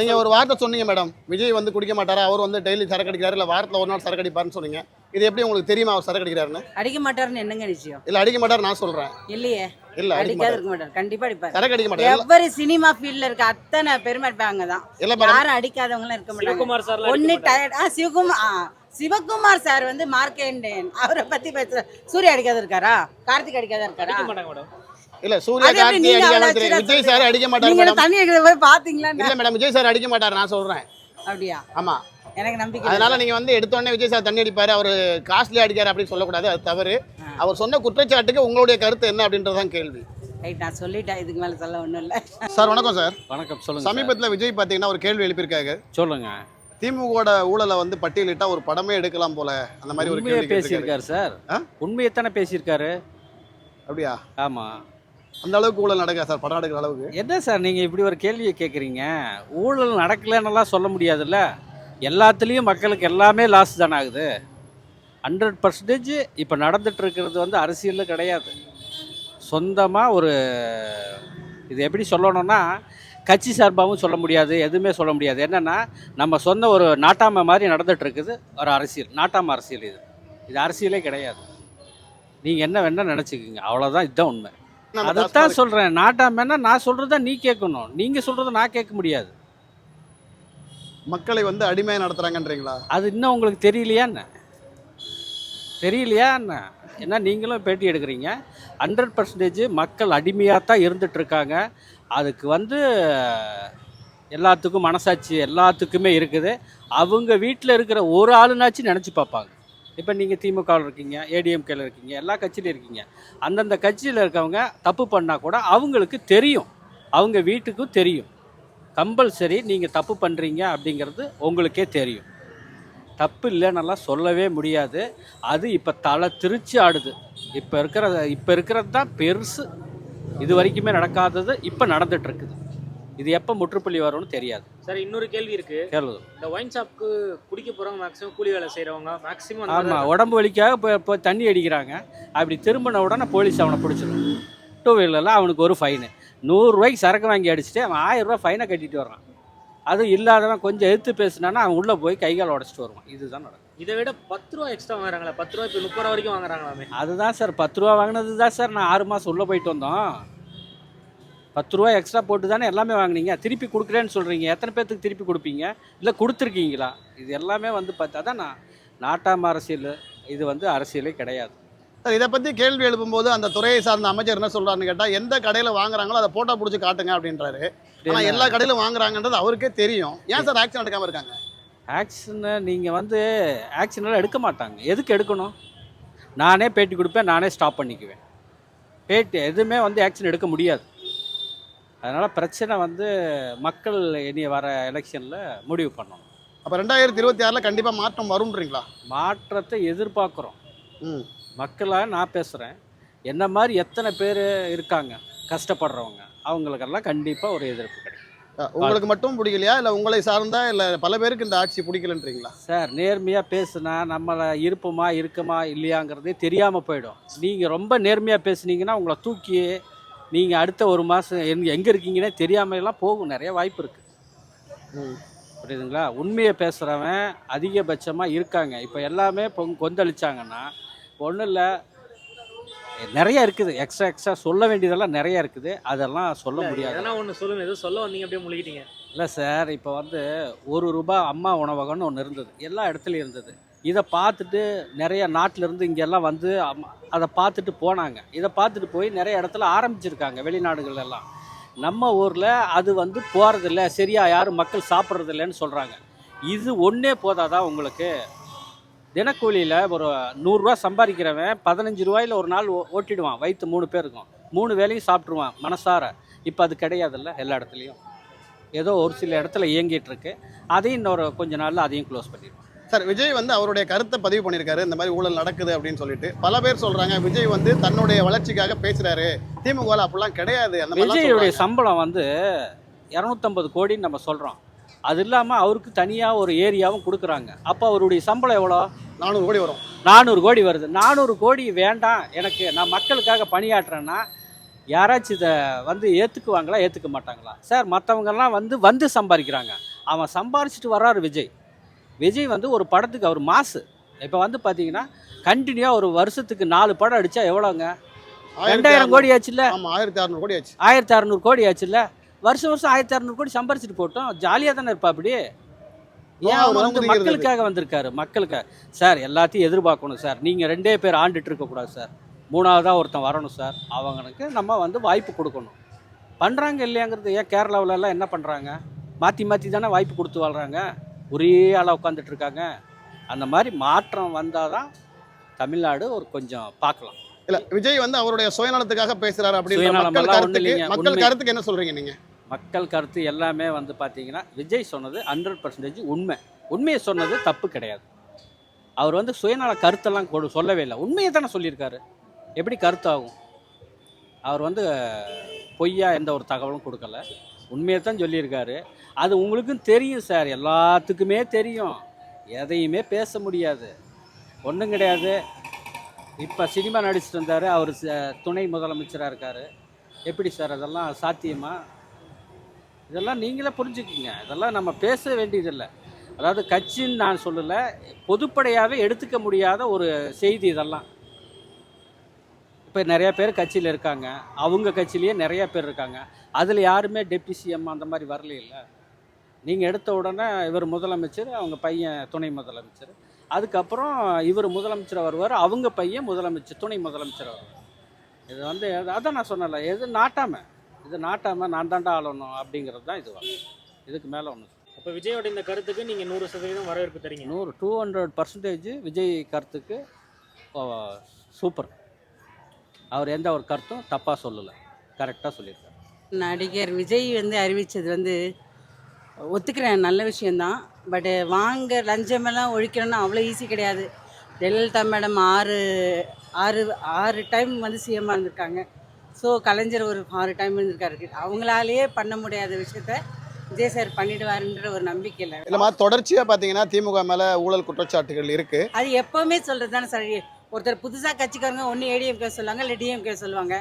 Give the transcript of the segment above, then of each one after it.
நீங்க ஒரு வார்த்தை சொன்னீங்க மேடம். விஜய் வந்து குடிக்க மாட்டாரா? அவர் வந்து டெய்லி சரக்கு அடிக்கிறாரு இல்ல வாரத்துல ஒரு நாள் சரக்கு அடிப்பாருன்னு சொன்னீங்க. இது எப்படி உங்களுக்கு தெரியுமா அவர் சரக்கு அடிக்கிறாருன்னு? அடிக்க மாட்டாருன்னு என்னங்க நிச்சயம்? இல்ல அடிக்க மாட்டாரு நான் சொல்றேன். இல்லையே. இல்ல அடிக்க அடிக்காத மாட்டாரு. இருக்க மாட்டார். கண்டிப்பா அடிப்பார். சரக்கு அடிக்க மாட்டாரு. எவ்வளவு சினிமா ஃபீல்ட்ல இருக்க அத்தனை பெருமை இருப்பாங்க தான். யாரும் அடிக்காதவங்களும் இருக்க மாட்டாங்க. சிவகுமார் சார் ஒன்னு டயர்ட் ஆ சிவகுமார் சிவகுமார் சார் வந்து மார்க்கேண்டேன் அவரை பத்தி பேச சூர்யா அடிக்காத இருக்காரா? கார்த்திக் அடிக்காத இருக்காரா? அடிக்க மாட்டாங்க மேடம். இல்ல சூர்யா கார்த்தி வச்சுதான் விஜய் சார் அடிக்க மாட்டாரு நீங்க மேடம். தண்ணி அடிக்கிறத போய் பாத்தீங்களா இல்ல மேடம் விஜய் சார் அடிக்க மாட்டாரு நான் சொல்றேன். அப்படியா? ஆமா. எனக்கு நம்பிக்கை அதனால. நீங்க வந்து எடுத்த உடனே விஜய் சார் தண்ணி அடிப்பாரு அவர் காஸ்ட்லி அடிக்காரு அப்படின்னு சொல்லக்கூடாது அது தவறு. அவர் சொன்ன குற்றச்சாட்டுக்கு உங்களுடைய கருத்து என்ன அப்படின்றதான் கேள்வி. ரைட் நான் சொல்லிட்டேன் இதுக்கு மேல சொல்ல ஒண்ணும் இல்ல. சார் வணக்கம் சார். வணக்கம் சொல்லுங்க. சமீபத்தில் விஜய் பார்த்தீங்கன்னா ஒரு கேள்வி எழுப்பியிருக்காங்க சொல்லுங்க. திமுகவோட ஊழலை வந்து பட்டியலிட்டா ஒரு படமே எடுக்கலாம் போல அந்த மாதிரி ஒரு கேள்வி பேசியிருக்காரு சார்? உண்மையை தானே பேசியிருக்காரு? அப்படியா? ஆமா. அந்த அளவுக்கு ஊழல் நடக்கா சார்? படம் எடுக்கிற அளவுக்கு? என்ன சார் நீங்கள் இப்படி ஒரு கேள்வியை கேட்குறீங்க ஊழல் நடக்கலைன்னெல்லாம் சொல்ல முடியாதுல்ல? எல்லாத்துலேயும் மக்களுக்கு எல்லாமே லாஸ் தானே ஆகுது. ஹண்ட்ரட் பர்சன்டேஜ் இப்போ நடந்துட்டு இருக்கிறது வந்து அரசியலில் கிடையாது. சொந்தமாக ஒரு இது எப்படி சொல்லணும்னா கட்சி சார்பாகவும் சொல்ல முடியாது எதுவுமே சொல்ல முடியாது. என்னென்னா நம்ம சொந்த ஒரு நாட்டாமை மாதிரி நடந்துகிட்ருக்குது ஒரு அரசியல் நாட்டாமை அரசியல் இது. இது அரசியலே கிடையாது. நீங்கள் என்ன வேணால் நினச்சிக்கோங்க. அவ்வளோதான் இதுதான் உண்மை. அதைத்தான் சொல்கிறேன் நாட்டாமைன்னா நான் சொல்கிறத நீ கேட்கணும். நீங்கள் சொல்கிறத நான் கேட்க முடியாது. மக்களை வந்து அடிமையாக நடத்துறாங்கன்றீங்களா? அது இன்னும் உங்களுக்கு தெரியலையா என்ன? தெரியலையா என்ன? ஏன்னா நீங்களும் பேட்டி எடுக்கிறீங்க. ஹண்ட்ரட் பர்சன்டேஜ் மக்கள் அடிமையாக தான் இருந்துட்டு இருக்காங்க அதுக்கு வந்து எல்லாத்துக்கும் மனசாட்சி எல்லாத்துக்குமே இருக்குது. அவங்க வீட்டில் இருக்கிற ஒரு ஆளுனாச்சும் நினச்சி பார்ப்பாங்க. இப்போ நீங்கள் திமுகவில் இருக்கீங்க ஏடிஎம்கேல இருக்கீங்க எல்லா கட்சியிலும் இருக்கீங்க. அந்தந்த கட்சியில் இருக்கவங்க தப்பு பண்ணால் கூட அவங்களுக்கு தெரியும். அவங்க வீட்டுக்கும் தெரியும். கம்பல்சரி நீங்கள் தப்பு பண்ணுறீங்க அப்படிங்கிறது உங்களுக்கே தெரியும். தப்பு இல்லைன்னெல்லாம் சொல்லவே முடியாது. அது இப்போ தலை திருச்சி ஆடுது. இப்போ இருக்கிற இப்போ இருக்கிறது தான் பெருசு. இது வரைக்குமே நடக்காதது இப்போ நடந்துட்டு இருக்குது. இது எப்போ முற்றுப்புள்ளி வரும்னு தெரியாது. சார் இன்னொரு கேள்வி இருக்கு. கேளு இந்த ஒயின் ஷாப்க்கு குடிக்க போறவங்க மேக்ஸிமம் கூலி வேலை செய்றவங்க மேக்ஸிமம் ஆமாம் உடம்பு வலிக்காக இப்போ இப்போ தண்ணி அடிக்கிறாங்க. அப்படி திரும்பின உடனே போலீஸ் அவனை பிடிச்சிடும் டூ வீலரில் அவனுக்கு ஒரு ஃபைனு நூறுரூவாய்க்கு சரக்கு வாங்கி அடிச்சுட்டு அவன் ஆயிரம் ரூபாய் ஃபைனை கட்டிட்டு வர்றான். அதுவும் இல்லாதவன் கொஞ்சம் எதிர்த்து பேசினானா அவன் உள்ளே போய் கை கால் உடச்சிட்டு வருவான். இதுதான் நடக்கும். இதை விட பத்து ரூபா எக்ஸ்ட்ரா வாங்குறாங்களா பத்து ரூபா இப்போ முப்பது ரூபா வரைக்கும் வாங்குறாங்களாமே அதுதான் சார் பத்து ரூபா வாங்கினது தான் சார் நான் ஆறு மாதம் உள்ளே போயிட்டு வந்தோம். பத்து ரூபா எக்ஸ்ட்ரா போட்டு தானே எல்லாமே வாங்குனீங்க? திருப்பி கொடுக்குறேன்னு சொல்கிறீங்க எத்தனை பேர்த்துக்கு திருப்பி கொடுப்பீங்க? இல்லை கொடுத்துருக்கீங்களா? இது எல்லாமே வந்து பார்த்தா தான் நான் நாட்டாம அரசியல் இது வந்து அரசியலே கிடையாது. சார் இதை பற்றி கேள்வி எழுப்பும்போது அந்த துறையை சார்ந்த அமைச்சர் என்ன சொல்றாருன்னு கேட்டால் எந்த கடையில் வாங்குறாங்களோ அதை போட்டோ பிடிச்சி காட்டுங்க அப்படின்றாரு. ஆனால் எல்லா கடையிலும் வாங்குறாங்கன்றது அவருக்கே தெரியும். ஏன் சார் ஆக்ஷன் எடுக்காம இருக்காங்க? ஆக்ஷனை நீங்கள் வந்து ஆக்ஷனெல்லாம் எடுக்க மாட்டாங்க. எதுக்கு எடுக்கணும்? நானே பேட்டி கொடுப்பேன் நானே ஸ்டாப் பண்ணிக்குவேன். பேட்டி எதுவுமே வந்து ஆக்ஷன் எடுக்க முடியாது. அதனால் பிரச்சனை வந்து மக்கள் இனி வர எலெக்ஷனில் முடிவு பண்ணணும். அப்போ ரெண்டாயிரத்தி இருபத்தி ஆறில் கண்டிப்பாக மாற்றம் வரும்ன்றீங்களா? மாற்றத்தை எதிர்பார்க்குறோம். ம். மக்களாக நான் பேசுகிறேன் என்ன மாதிரி எத்தனை பேர் இருக்காங்க கஷ்டப்படுறவங்க அவங்களுக்கெல்லாம் கண்டிப்பாக ஒரு எதிர்ப்பு கிடைக்கும். உங்களுக்கு மட்டும் பிடிக்கலையா? இல்லை உங்களை சார்ந்தா இல்லை பல பேருக்கு இந்த ஆட்சி பிடிக்கலன்றீங்களா? சார் நேர்மையாக பேசுனா நம்மளை இருப்போமா இருக்குமா இல்லையாங்கிறதே தெரியாமல் போயிடும். நீங்கள் ரொம்ப நேர்மையாக பேசுனீங்கன்னா உங்களை தூக்கி நீங்கள் அடுத்த ஒரு மாதம் எங்க எங்கே இருக்கீங்கன்னே தெரியாம எல்லாம் போகும். நிறைய வாய்ப்பு இருக்குது ம். புரியுதுங்களா? உண்மையை பேசுகிறவன் அதிகபட்சமாக இருக்காங்க. இப்போ எல்லாமே பொங் கொந்தளிச்சாங்கன்னா ஒன்றும் இல்லை. நிறைய இருக்குது. எக்ஸ்ட்ரா எக்ஸ்ட்ரா சொல்ல வேண்டியதெல்லாம் நிறைய இருக்குது. அதெல்லாம் சொல்ல முடியாது. எதனா ஒன்று சொல்லுங்க. எதுவும் சொல்ல வந்தீங்க அப்படியே முழுகிட்டீங்க. இல்லை சார் இப்போ வந்து ஒரு ரூபாய் அம்மா உணவகம்னு ஒன்று இருந்தது. எல்லா இடத்துலையும் இருந்தது. இதை பார்த்துட்டு நிறைய நாட்டிலேருந்து இங்கெல்லாம் வந்து அம்மா- அதை பார்த்துட்டு போனாங்க. இதை பார்த்துட்டு போய் நிறைய இடத்துல ஆரம்பிச்சிருக்காங்க வெளிநாடுகள் எல்லாம். நம்ம ஊரில் அது வந்து போகிறதில்ல சரியாக யாரும் மக்கள் சாப்பிட்றதில்லன்னு சொல்கிறாங்க இது ஒன்றே போதாதான் உங்களுக்கு? தினக்கூலியில் ஒரு நூறுரூவா சம்பாதிக்கிறவன் பதினஞ்சு ரூபாயில் ஒரு நாள் ஓ- ஓட்டிடுவான். வயிற்று மூணு பேருக்கும் மூணு வேலையும் சாப்பிட்ருவான் மனசார. இப்போ அது கிடையாதுல்ல எல்லா இடத்துலையும். ஏதோ ஒரு சில இடத்துல இயங்கிட்டு இருக்கு அதையும் இன்னொரு கொஞ்ச நாள்ல அதையும் க்ளோஸ் பண்ணிடுவோம். சார் விஜய் வந்து அவருடைய கருத்தை பதிவு பண்ணியிருக்காரு. இந்த மாதிரி ஊழல் நடக்குது அப்படின்னு சொல்லிட்டு. பல பேர் சொல்றாங்க விஜய் வந்து தன்னுடைய வளர்ச்சிக்காக பேசுறாரு. திமுகவில் அப்படிலாம் கிடையாது. அந்த விஜயுடைய. சம்பளம் வந்து இரநூத்தம்பது கோடின்னு நம்ம சொல்கிறோம் அது இல்லாமல் அவருக்கு தனியாக ஒரு ஏரியாவும் கொடுக்குறாங்க. அப்போ அவருடைய சம்பளம் எவ்வளோ? நானூறு கோடி வரும். நானூறு கோடி வருது. நானூறு கோடி வேண்டாம். எனக்கு நான் மக்களுக்காக பணியாற்றுறேன்னா யாராச்சும் இதை வந்து ஏற்றுக்குவாங்களா ஏற்றுக்க மாட்டாங்களா? சார் மற்றவங்கெல்லாம் வந்து வந்து சம்பாதிக்கிறாங்க. அவன் சம்பாரிச்சிட்டு வர்றாரு விஜய். விஜய் வந்து ஒரு படத்துக்கு அவர் மாசு. இப்போ வந்து பார்த்தீங்கன்னா கண்டினியூவாக ஒரு வருஷத்துக்கு நாலு படம் அடித்தா எவ்வளோங்க ரெண்டாயிரம் கோடி ஆச்சுல்ல? ஆமா ஆயிரத்தி அறுநூறு கோடி ஆச்சு. ஆயிரத்தி அறநூறு கோடி ஆச்சுல்ல? வருஷம் வருஷம் ஆயிரத்தி அறநூறு கோடி சம்பாரிச்சிட்டு போட்டோம். ஜாலியாக தானே இருப்பா அப்படி? ஏன் அவர் வந்து. மக்களுக்காக வந்திருக்காரு மக்களுக்காக. சார் எல்லாத்தையும் எதிர்பார்க்கணும் சார். நீங்கள் ரெண்டே பேர் ஆண்டுட்டு இருக்கக்கூடாது சார். மூணாவதாக ஒருத்தன் வரணும் சார். அவங்களுக்கு நம்ம வந்து வாய்ப்பு கொடுக்கணும். பண்ணுறாங்க இல்லையாங்கிறது ஏன் கேரளாவுல எல்லாம் என்ன பண்ணுறாங்க மாற்றி மாற்றி தானே வாய்ப்பு கொடுத்து வாழ்கிறாங்க ஒரே ஆளாக உட்காந்துட்டு இருக்காங்க. அந்த மாதிரி மாற்றம் வந்தால் தான் தமிழ்நாடு ஒரு கொஞ்சம் பார்க்கலாம். இல்ல விஜய் வந்து அவருடைய சுயநலத்துக்காக பேசுறாரு அப்படின்ற சுயநலம் மக்கள் கருத்துக்கு என்ன சொல்றீங்க நீங்க? மக்கள் கருத்து எல்லாமே வந்து பார்த்தீங்கன்னா விஜய் சொன்னது ஹண்ட்ரட் பர்சன்டேஜ் உண்மை. உண்மையை சொன்னது தப்பு கிடையாது. அவர் வந்து சுயநல கருத்தெல்லாம் கொடு சொல்லவே இல்லை. உண்மையை தானே சொல்லியிருக்காரு. எப்படி கருத்தாகும்? அவர் வந்து பொய்யா எந்த ஒரு தகவலும் கொடுக்கல. உண்மையை தான் சொல்லியிருக்காரு. அது உங்களுக்கும் தெரியும் சார். எல்லாத்துக்குமே தெரியும். எதையுமே பேச முடியாது. ஒன்றும் கிடையாது. இப்போ சினிமா நடிச்சுட்டு இருந்தார். அவர் ச- துணை முதலமைச்சராக இருக்கார். எப்படி சார் அதெல்லாம் சாத்தியமா? இதெல்லாம் நீங்களே புரிஞ்சுக்குங்க. இதெல்லாம் நம்ம பேச வேண்டியதில்லை. அதாவது கட்சின்னு நான் சொல்லலை. பொதுப்படையாகவே எடுத்துக்க முடியாத ஒரு செய்தி இதெல்லாம். இப்போ நிறைய பேர் கட்சியில் இருக்காங்க. அவங்க கட்சியிலேயே நிறைய பேர் இருக்காங்க. அதில் யாருமே டெப்டி சிஎம் அந்த மாதிரி வரல இல்லை நீங்கள் எடுத்த உடனே இவர் முதலமைச்சர் அவங்க பையன் துணை முதலமைச்சர். அதுக்கப்புறம் இவர் முதலமைச்சர் வருவார் அவங்க பையன் முதலமைச்சர் துணை முதலமைச்சர் வருவார். இது வந்து அதான் நான் சொன்னல எது நாட்டாம. இது நாட்டாம நான் தாண்டா ஆளணும் அப்படிங்கிறது தான் இது இதுக்கு மேலே ஒன்று அப்போ விஜயோட இந்த கருத்துக்கு நீங்க நூறு சதவீதம் வரவேற்பு தரீங்க. நூறு டூ ஹண்ட்ரட் பர்சன்டேஜ் விஜய் கருத்துக்கு சூப்பர். அவர் எந்த ஒரு கருத்தும் தப்பாக சொல்லலை. கரெக்டாக சொல்லியிருக்காரு. நடிகர் விஜய் வந்து அறிவிச்சது வந்து ஒத்துக்கிறேன் நல்ல விஷயந்தான் பட்டு வாங்க லஞ்சமெல்லாம் ஒழிக்கணும்னா அவ்வளோ ஈஸி கிடையாது. ஜெயலலிதா மேடம் ஆறு ஆறு ஆறு டைம் வந்து சிஎம்மாக இருந்திருக்காங்க. ஸோ கலைஞர் ஒரு ஆறு டைம் இருந்திருக்காரு. அவங்களாலேயே பண்ண முடியாத விஷயத்த விஜய் சார் பண்ணிடுவாருன்ற ஒரு நம்பிக்கை இல்லை. இல்லம்மா தொடர்ச்சியா பாத்தீங்கன்னா திமுக மேல ஊழல் குற்றச்சாட்டுகள் இருக்கு. அது எப்பவுமே சொல்கிறது தானே சார் ஒருத்தர் புதுசாக கட்சிக்காரங்க ஒன்று ஏடிஎம்கே சொல்லுவாங்க இல்லை டிஎம்கே சொல்லுவாங்க.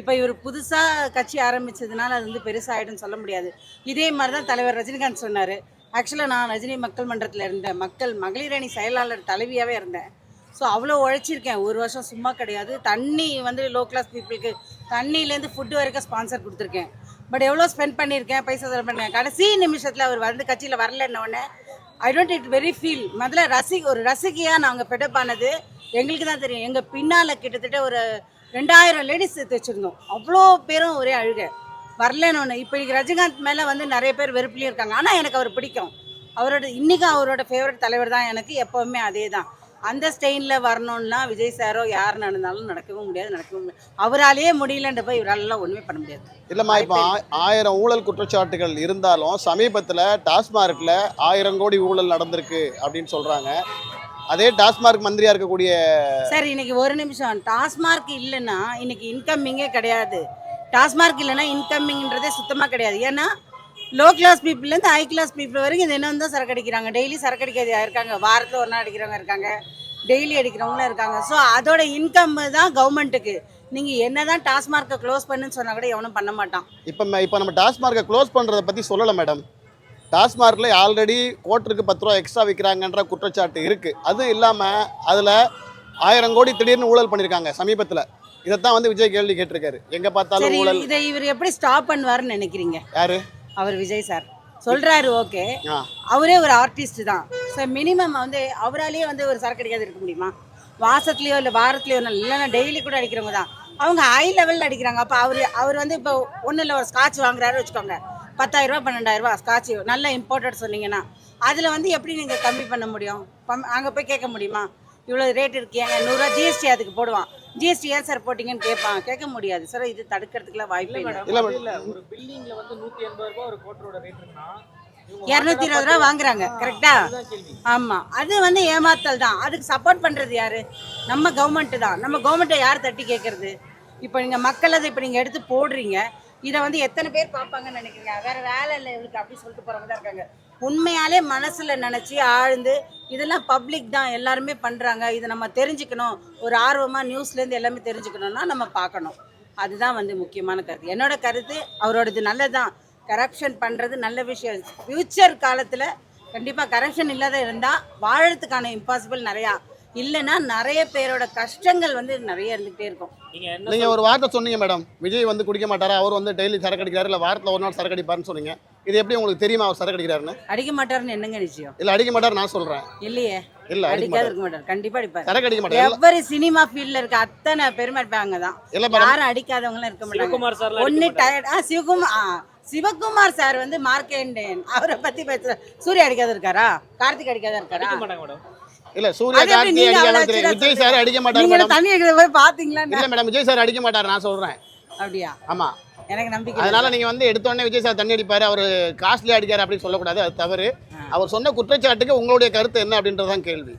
இப்போ இவர் புதுசாக கட்சி ஆரம்பித்ததுனால அது வந்து பெருசாகிடும்னு சொல்ல முடியாது. இதே மாதிரி தான் தலைவர் ரஜினிகாந்த் சொன்னார். ஆக்சுவலாக நான் ரஜினி மக்கள் மன்றத்தில் இருந்தேன். மக்கள் மகளிர் அணி செயலாளர் தலைவியாகவே இருந்தேன். ஸோ அவ்வளோ உழைச்சிருக்கேன். ஒரு வருஷம் சும்மா கிடையாது. தண்ணி வந்து லோ கிளாஸ் பீப்புளுக்கு தண்ணியிலேருந்து ஃபுட்டு வரைக்கும் ஸ்பான்சர் கொடுத்துருக்கேன். பட் எவ்வளோ ஸ்பெண்ட் பண்ணியிருக்கேன் பைசா செலவு பண்ணிருக்கேன் கடைசி நிமிஷத்தில் அவர் வந்து கட்சியில் வரலன்னொடனே I don't it very feel முதல்ல ரசி ஒரு ரசிகையாக நாங்கள் பெட்டப் ஆனது எங்களுக்கு தான் தெரியும். எங்கள் பின்னால் கிட்டத்தட்ட ஒரு ரெண்டாயிரம் லேடிஸ் சேர்த்து வச்சுருந்தோம் அவ்வளோ பேரும் ஒரே அழுக. வரலன்னு ஒன்று இப்போ இன்னைக்கு ரஜினிகாந்த் மேலே வந்து நிறைய பேர் வெறுப்புலையும் இருக்காங்க. ஆனால் எனக்கு அவர் பிடிக்கும். அவரோட இன்றைக்கும் அவரோட ஃபேவரட் தலைவர் தான் எனக்கு. எப்போவுமே அதே தான் அந்த ஸ்டெயினில் வரணும்னா விஜய் சாரோ யார் நடந்தாலும் நடக்கவும் முடியாது நடக்கவும் முடியாது. அவராலேயே முடியலன்ற போய் இவராலலாம் ஒன்றுமே பண்ண முடியாது. இல்லம்மா இப்போ ஆயிரம் ஊழல் குற்றச்சாட்டுகள் இருந்தாலும் சமீபத்துல டாஸ்மார்க்ல ஆயிரம் கோடி ஊழல் நடந்திருக்கு அப்படின்னு சொல்றாங்க. அதே டாஸ்மார்க் மந்திரியா இருக்கக்கூடிய சார் இன்னைக்கு ஒரு நிமிஷம். டாஸ்மார்க் இல்லைன்னா இன்னைக்கு இன்கம்மிங்கே கிடையாது. டாஸ்மார்க் இல்லைன்னா இன்கம்மிங்ன்றதே சுத்தமாக கிடையாது. ஏன்னா லோ கிளாஸ் பீப்புளேருந்து ஹை கிளாஸ் பீப்புள் வரைக்கும் இது என்ன தான் சரக்கு அடிக்கிறாங்க. டெய்லி சரக்கு அடிக்காத இருக்காங்க. வாரத்தில் ஒரு நாள் அடிக்கிறவங்க இருக்காங்க. டெய்லி அடிக்கிறவங்களும் இருக்காங்க. ஸோ அதோட இன்கம் தான் கவர்மெண்ட்டுக்கு நீங்கள் என்ன தான் டாஸ்மார்க்கை க்ளோஸ் பண்ணுன்னு சொன்னால் கூட எவனும் பண்ண மாட்டான். இப்போ இப்போ நம்ம டாஸ்மார்க்கை க்ளோஸ் பண்றதை பத்தி சொல்லலை மேடம் டாஸ்மார்க்ல ஆல்ரெடி கோட்டருக்கு பத்து ரூபா எக்ஸ்ட்ரா விற்கிறாங்கன்ற குற்றச்சாட்டு இருக்கு. அது இல்லாம அதுல ஆயிரம் கோடி திடீர்னு ஊழல் பண்ணியிருக்காங்க சமீபத்துல. இதைத்தான் வந்து விஜய் கேள்வி கேட்டிருக்காரு. எங்க பார்த்தாலும் ஊழல். இதை இவர் எப்படி ஸ்டாப் பண்ணுவாருன்னு நினைக்கிறீங்க? யாரு? அவர் விஜய் சார். சொல்கிறாரு ஓகே. அவரே ஒரு ஆர்டிஸ்ட் தான். ஸோ மினிமம் வந்து அவராலேயே வந்து ஒரு சரக்கு அடிக்காது இருக்க முடியுமா? மாசத்துலயோ இல்லை வாரத்துலயோ இல்லைன்னா டெய்லி கூட அடிக்கிறவங்க தான். அவங்க ஹை லெவலில் அடிக்கிறாங்க. அப்போ அவர் அவர் வந்து இப்போ ஒன்றும் இல்லை ஒரு ஸ்காட்ச் வாங்குறாரு வச்சுக்கோங்க. பத்தாயிரரூபா பன்னெண்டாயிரரூபா ஸ்காட்ச் நல்ல இம்போர்ட்டட் சொன்னீங்கன்னா அதில் வந்து எப்படி நீங்கள் கம்மி பண்ண முடியும்? அங்கே போய் கேட்க முடியுமா? இவ்வளோ ரேட் இருக்கீங்க நூறுரூவா ஜிஎஸ்டி அதுக்கு போடுவான். ஜிஎஸ்டி ஏன் சார் போட்டிங்கன்னு கேட்பான். கேட்க முடியாது. சார் இது தடுக்கிறதுக்குலாம் வாய்ப்பு இல்லை இல்ல, மேடம் இல்ல ஒரு பில்டிங்ல வந்து நூத்தி எண்பது ரூபாய் ஒரு கோட்டரோட ரேட் இருக்குன்னா இரநூத்தி இருபது ரூபா வாங்குறாங்க. கரெக்டா ஆமாம் அது வந்து ஏமாத்தல் தான். அதுக்கு சப்போர்ட் பண்ணுறது யாரு? நம்ம கவர்மெண்ட்டு தான். நம்ம கவர்மெண்ட்டை யார் தட்டி கேட்கறது? இப்போ நீங்கள் மக்கள் அதை இப்போ நீங்கள் எடுத்து போடுறீங்க. இதை வந்து எத்தனை பேர் பார்ப்பாங்கன்னு நினைக்கிறீங்க? வேற வேலை இல்லை இவளுக்கு அப்படி சொல்லிட்டு போறவங்க தான் இருக்காங்க. உண்மையாலே மனசில் நினச்சி ஆழ்ந்து இதெல்லாம் பப்ளிக் தான் எல்லாருமே பண்ணுறாங்க இதை நம்ம தெரிஞ்சுக்கணும். ஒரு ஆர்வமாக நியூஸ்லேருந்து எல்லாமே தெரிஞ்சுக்கணும்னா நம்ம பார்க்கணும். அதுதான் வந்து முக்கியமான கருத்து. என்னோட கருத்து அவரோடது நல்லதுதான். கரப்ஷன் பண்ணுறது நல்ல விஷயம். ஃப்யூச்சர் காலத்தில் கண்டிப்பாக கரப்ஷன் இல்லாத இருந்தால் வாழறதுக்கான இம்பாசிபிள் நிறையா இல்லைன்னா நிறைய பேரோட கஷ்டங்கள் வந்து நிறைய இருந்துகிட்டே இருக்கும். நீங்க நீங்கள் ஒரு வார்த்தை சொன்னீங்க மேடம். விஜய் வந்து குடிக்க மாட்டாரா? அவர் வந்து டெய்லி சரக்கு அடிக்கிறாரு இல்லை வாரத்தில் ஒரு நாள் சரக்கு அடிப்பாருன்னு சொன்னீங்க. இது எப்படி உங்களுக்கு தெரியுமா அவர் சரக்கு அடிக்கிறாருன்னு அடிக்க மாட்டாருன்னு என்னங்க நிச்சயம்? இல்லை அடிக்க மாட்டார் நான் சொல்கிறேன் இல்லையே. இல்லை அடிக்க அடிக்காது இருக்க மாட்டார். கண்டிப்பாக அடிப்பார். சரக்கு அடிக்க மாட்டார் எவ்வரி சினிமா ஃபீல்ட்ல இருக்க அத்தனை பெருமை இருப்பாங்க தான் யாரும் அடிக்காதவங்களும் இருக்க மாட்டாங்க. ஒன்னு டயர்ட் ஆ சிவகுமார் சிவகுமார் சார் வந்து மார்க்கேண்டேன் அவரை பத்தி பேசுற சூர்யா அடிக்காத இருக்காரா? கார்த்திக் அடிக்காத இருக்காரா? அடிக்க மாட்டாங்க மேடம். இல்லை சூர்யா கார்த்தி அடிக்க மாட்டாரு விஜய் சார் அடிக்க மாட்டார் நீங்க மேடம். தண்ணி அடிக்கிறத போய் பாத்தீங்களா இல்லை மேடம் விஜய் சார் அடிக்க மாட்டார் நான் சொல்கிறேன் அப்படியா? ஆமாம் எனக்கு நம்பிக்கை அதனால நீங்க வந்து எடுத்த உடனே விஜய் சார் தண்ணி அடிப்பாரு அவர் காஸ்ட்லி அடிக்காரு அப்படின்னு சொல்லக்கூடாது அது தவறு. அவர் சொன்ன குற்றச்சாட்டுக்கு உங்களுடைய கருத்து என்ன அப்படின்றதான் கேள்வி.